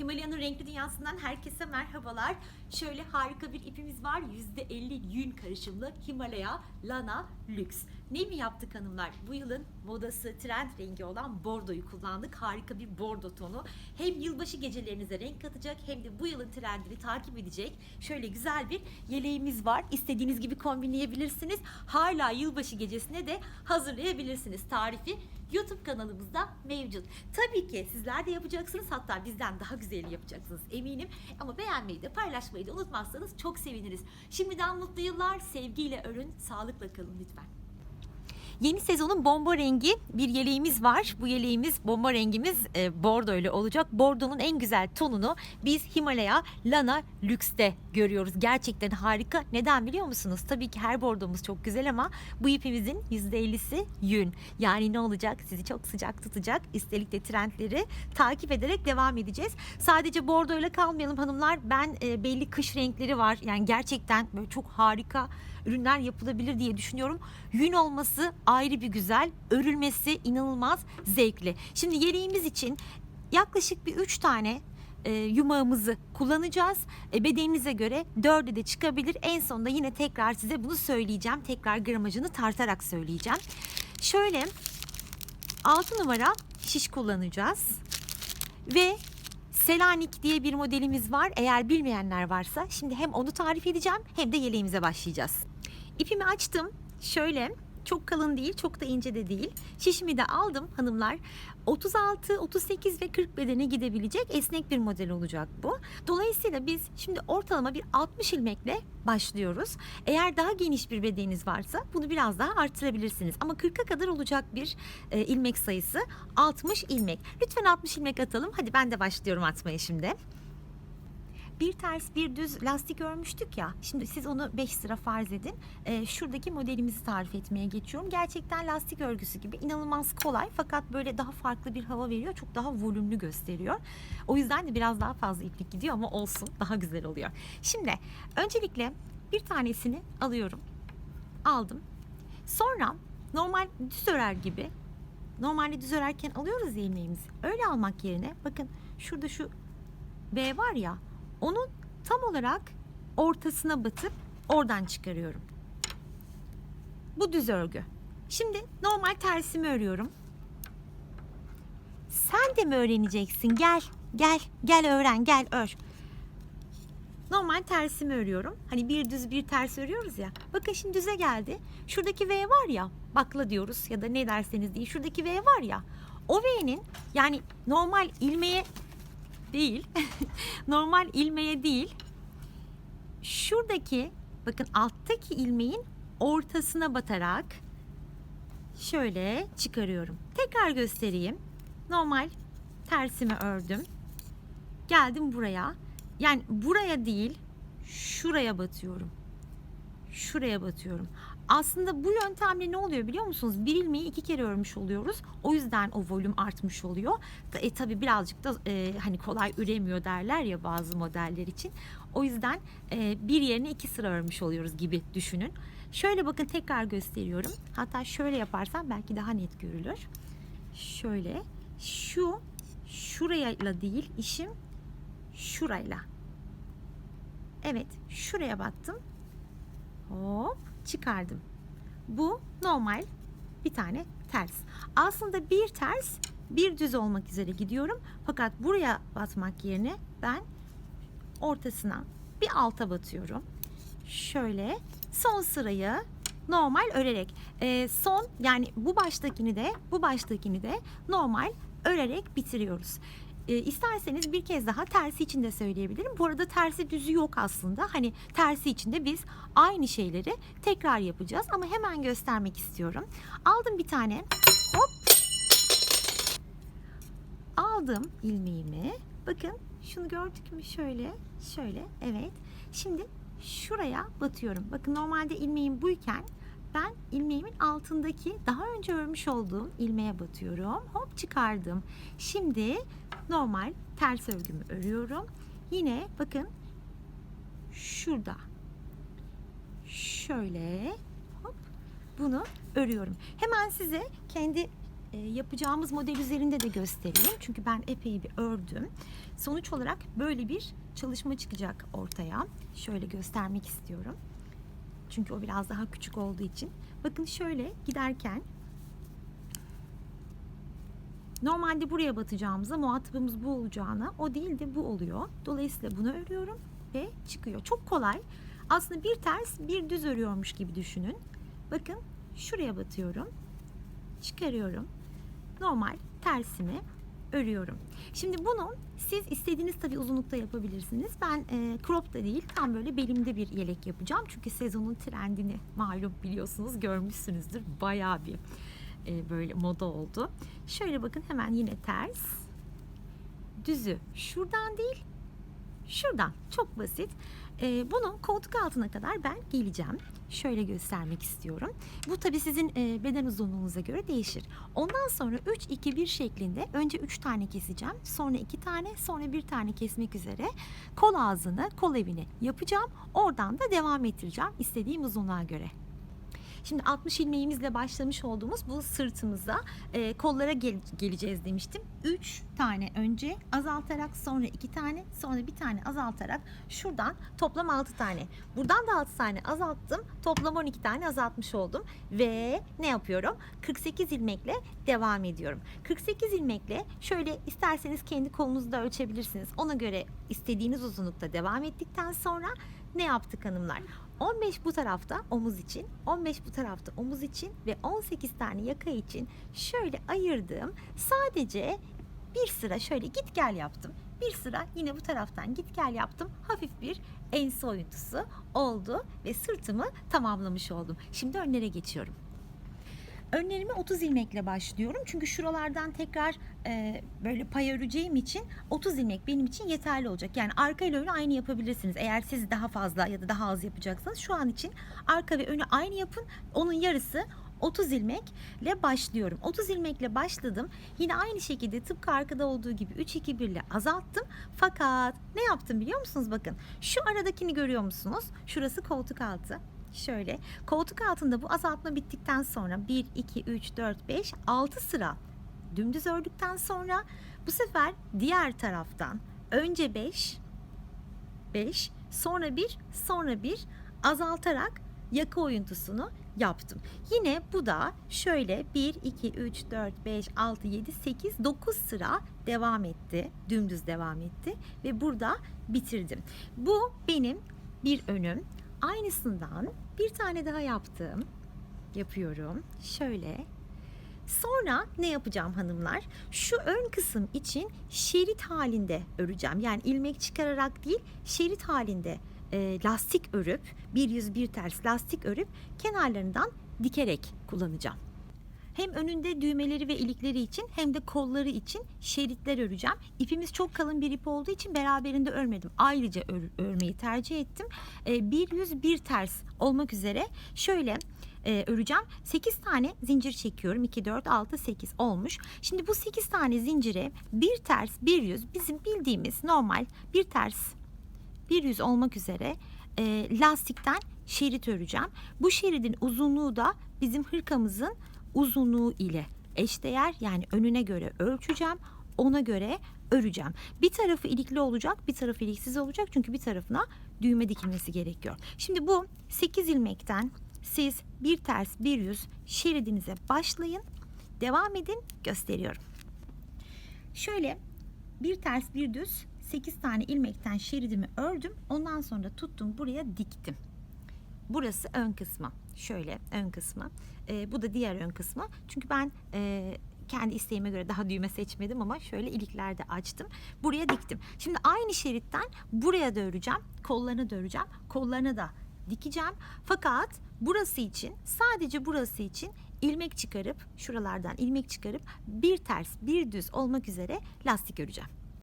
Himalaya'nın renkli dünyasından herkese merhabalar. Şöyle harika bir ipimiz var. %50 yün karışımlı Himalaya Lana Lux. Ne mi yaptık hanımlar? Bu yılın modası trend rengi olan bordoyu kullandık. Harika bir bordo tonu. Hem yılbaşı gecelerinize renk katacak hem de bu yılın trendini takip edecek. Şöyle güzel bir yeleğimiz var. İstediğiniz gibi kombinleyebilirsiniz. Hala yılbaşı gecesine de hazırlayabilirsiniz. Tarifi YouTube kanalımızda mevcut. Tabii ki sizler de yapacaksınız. Hatta bizden daha güzelini yapacaksınız eminim. Ama beğenmeyi de paylaşmayı da unutmazsanız çok seviniriz. Şimdiden mutlu yıllar. Sevgiyle örün. Sağlıkla kalın lütfen. Yeni sezonun bomba rengi bir yeleğimiz var. Bu yeleğimiz bomba rengimiz e, bordo ile olacak. Bordonun en güzel tonunu biz Himalaya Lana Lux'te görüyoruz. Gerçekten harika. Neden biliyor musunuz? Tabii ki her bordomuz çok güzel ama bu ipimizin %50'si yün. Yani ne olacak? Sizi çok sıcak tutacak. Üstelik de trendleri takip ederek devam edeceğiz. Sadece bordo ile kalmayalım hanımlar. Ben e, belli kış renkleri var. Yani gerçekten böyle çok harika ürünler yapılabilir diye düşünüyorum. Yün olması ayrı bir güzel, örülmesi inanılmaz zevkli. Şimdi yeleğimiz için yaklaşık bir 3 tane e, yumağımızı kullanacağız. E, bedeninize göre 4'e de çıkabilir. En sonunda yine tekrar size bunu söyleyeceğim. Tekrar gramajını tartarak söyleyeceğim. Şöyle 6 numara şiş kullanacağız. Ve Selanik diye bir modelimiz var. Eğer bilmeyenler varsa şimdi hem onu tarif edeceğim hem de yeleğimize başlayacağız. İpimi açtım. Şöyle çok kalın değil, çok da ince de değil. Şişimi de aldım hanımlar. 36, 38 ve 40 bedene gidebilecek esnek bir model olacak bu. Dolayısıyla biz şimdi ortalama bir 60 ilmekle başlıyoruz. Eğer daha geniş bir bedeniniz varsa bunu biraz daha arttırabilirsiniz. Ama 40'a kadar olacak bir e, ilmek sayısı 60 ilmek. Lütfen 60 ilmek atalım. Hadi ben de başlıyorum atmaya şimdi bir ters bir düz lastik örmüştük ya. Şimdi siz onu 5 sıra farz edin. Ee, şuradaki modelimizi tarif etmeye geçiyorum. Gerçekten lastik örgüsü gibi inanılmaz kolay fakat böyle daha farklı bir hava veriyor. Çok daha volümlü gösteriyor. O yüzden de biraz daha fazla iplik gidiyor ama olsun daha güzel oluyor. Şimdi öncelikle bir tanesini alıyorum. Aldım. Sonra normal düz örer gibi normalde düz örerken alıyoruz ya ilmeğimizi. Öyle almak yerine bakın şurada şu B var ya onun tam olarak ortasına batıp oradan çıkarıyorum. Bu düz örgü. Şimdi normal tersimi örüyorum. Sen de mi öğreneceksin? Gel, gel, gel öğren, gel ör. Normal tersimi örüyorum. Hani bir düz bir ters örüyoruz ya. Bakın şimdi düze geldi. Şuradaki V var ya, bakla diyoruz ya da ne derseniz deyin. Şuradaki V var ya. O V'nin yani normal ilmeğe değil. normal ilmeğe değil. Şuradaki bakın alttaki ilmeğin ortasına batarak şöyle çıkarıyorum. Tekrar göstereyim. Normal tersimi ördüm. Geldim buraya. Yani buraya değil, şuraya batıyorum. Şuraya batıyorum. Aslında bu yöntemle ne oluyor biliyor musunuz? Bir ilmeği iki kere örmüş oluyoruz. O yüzden o volüm artmış oluyor. E tabi birazcık da e, hani kolay üremiyor derler ya bazı modeller için. O yüzden e, bir yerine iki sıra örmüş oluyoruz gibi düşünün. Şöyle bakın tekrar gösteriyorum. Hatta şöyle yaparsam belki daha net görülür. Şöyle şu şurayla değil işim şurayla. Evet şuraya battım. Hop çıkardım. Bu normal bir tane ters. Aslında bir ters bir düz olmak üzere gidiyorum. Fakat buraya batmak yerine ben ortasına bir alta batıyorum. Şöyle son sırayı normal örerek e, son yani bu baştakini de bu baştakini de normal örerek bitiriyoruz. E, isterseniz bir kez daha tersi için de söyleyebilirim. Bu arada tersi düzü yok aslında. Hani tersi için de biz aynı şeyleri tekrar yapacağız ama hemen göstermek istiyorum. Aldım bir tane. Hop. Aldım ilmeğimi. Bakın şunu gördük mü şöyle şöyle evet. Şimdi şuraya batıyorum. Bakın normalde ilmeğim buyken ben ilmeğimin altındaki daha önce örmüş olduğum ilmeğe batıyorum. Hop çıkardım. Şimdi normal ters örgümü örüyorum. Yine bakın şurada şöyle hop bunu örüyorum. Hemen size kendi e, yapacağımız model üzerinde de göstereyim. Çünkü ben epey bir ördüm. Sonuç olarak böyle bir çalışma çıkacak ortaya. Şöyle göstermek istiyorum. Çünkü o biraz daha küçük olduğu için. Bakın şöyle giderken Normalde buraya batacağımıza muhatabımız bu olacağına o değil de bu oluyor. Dolayısıyla bunu örüyorum ve çıkıyor. Çok kolay. Aslında bir ters bir düz örüyormuş gibi düşünün. Bakın şuraya batıyorum. Çıkarıyorum. Normal tersimi örüyorum. Şimdi bunu siz istediğiniz tabii uzunlukta yapabilirsiniz. Ben e, crop da değil tam böyle belimde bir yelek yapacağım. Çünkü sezonun trendini malum biliyorsunuz görmüşsünüzdür. Bayağı bir e, böyle moda oldu. Şöyle bakın hemen yine ters. Düzü şuradan değil şuradan çok basit. E, bunun koltuk altına kadar ben geleceğim. Şöyle göstermek istiyorum. Bu tabi sizin e, beden uzunluğunuza göre değişir. Ondan sonra 3-2-1 şeklinde önce 3 tane keseceğim. Sonra 2 tane sonra 1 tane kesmek üzere kol ağzını kol evini yapacağım. Oradan da devam ettireceğim istediğim uzunluğa göre. Şimdi 60 ilmeğimizle başlamış olduğumuz bu sırtımıza e, kollara gel- geleceğiz demiştim. 3 tane önce azaltarak sonra 2 tane sonra bir tane azaltarak şuradan toplam 6 tane. Buradan da 6 tane azalttım. Toplam 12 tane azaltmış oldum. Ve ne yapıyorum? 48 ilmekle devam ediyorum. 48 ilmekle şöyle isterseniz kendi kolunuzu da ölçebilirsiniz. Ona göre istediğiniz uzunlukta devam ettikten sonra ne yaptık hanımlar? 15 bu tarafta omuz için, 15 bu tarafta omuz için ve 18 tane yaka için şöyle ayırdığım sadece bir sıra şöyle git gel yaptım. Bir sıra yine bu taraftan git gel yaptım. Hafif bir ense oyuntusu oldu ve sırtımı tamamlamış oldum. Şimdi önlere geçiyorum. Önlerime 30 ilmekle başlıyorum. Çünkü şuralardan tekrar e, böyle pay öreceğim için 30 ilmek benim için yeterli olacak. Yani arka ile önü aynı yapabilirsiniz. Eğer siz daha fazla ya da daha az yapacaksanız şu an için arka ve önü aynı yapın. Onun yarısı 30 ilmekle başlıyorum. 30 ilmekle başladım. Yine aynı şekilde tıpkı arkada olduğu gibi 3 2 1 ile azalttım. Fakat ne yaptım biliyor musunuz? Bakın şu aradakini görüyor musunuz? Şurası koltuk altı. Şöyle koltuk altında bu azaltma bittikten sonra 1 2 3 4 5 6 sıra dümdüz ördükten sonra bu sefer diğer taraftan önce 5 5 sonra 1 sonra 1 azaltarak yaka oyuntusunu yaptım. Yine bu da şöyle 1 2 3 4 5 6 7 8 9 sıra devam etti. Dümdüz devam etti ve burada bitirdim. Bu benim bir önüm. Aynısından bir tane daha yaptım. Yapıyorum. Şöyle Sonra ne yapacağım hanımlar? Şu ön kısım için şerit halinde öreceğim. Yani ilmek çıkararak değil, şerit halinde e, lastik örüp, bir yüz bir ters lastik örüp kenarlarından dikerek kullanacağım. Hem önünde düğmeleri ve ilikleri için hem de kolları için şeritler öreceğim. İpimiz çok kalın bir ip olduğu için beraberinde örmedim. Ayrıca ör- örmeyi tercih ettim. E, bir yüz bir ters olmak üzere şöyle e, öreceğim. 8 tane zincir çekiyorum. 2, 4, 6, 8 olmuş. Şimdi bu 8 tane zincire bir ters, bir yüz bizim bildiğimiz normal bir ters, bir yüz olmak üzere e, lastikten şerit öreceğim. Bu şeridin uzunluğu da bizim hırkamızın uzunluğu ile eşdeğer yani önüne göre ölçeceğim. Ona göre öreceğim. Bir tarafı ilikli olacak, bir tarafı iliksiz olacak. Çünkü bir tarafına düğme dikilmesi gerekiyor. Şimdi bu 8 ilmekten siz bir ters bir yüz şeridinize başlayın. Devam edin gösteriyorum. Şöyle bir ters bir düz 8 tane ilmekten şeridimi ördüm. Ondan sonra tuttum buraya diktim. Burası ön kısmı. Şöyle ön kısmı. Ee, bu da diğer ön kısmı. Çünkü ben e, kendi isteğime göre daha düğme seçmedim ama şöyle ilikler de açtım. Buraya diktim. Şimdi aynı şeritten buraya da öreceğim. Kollarını da öreceğim. Kollarını da dikeceğim. Fakat burası için sadece burası için ilmek çıkarıp şuralardan ilmek çıkarıp bir ters bir düz olmak üzere lastik öreceğim.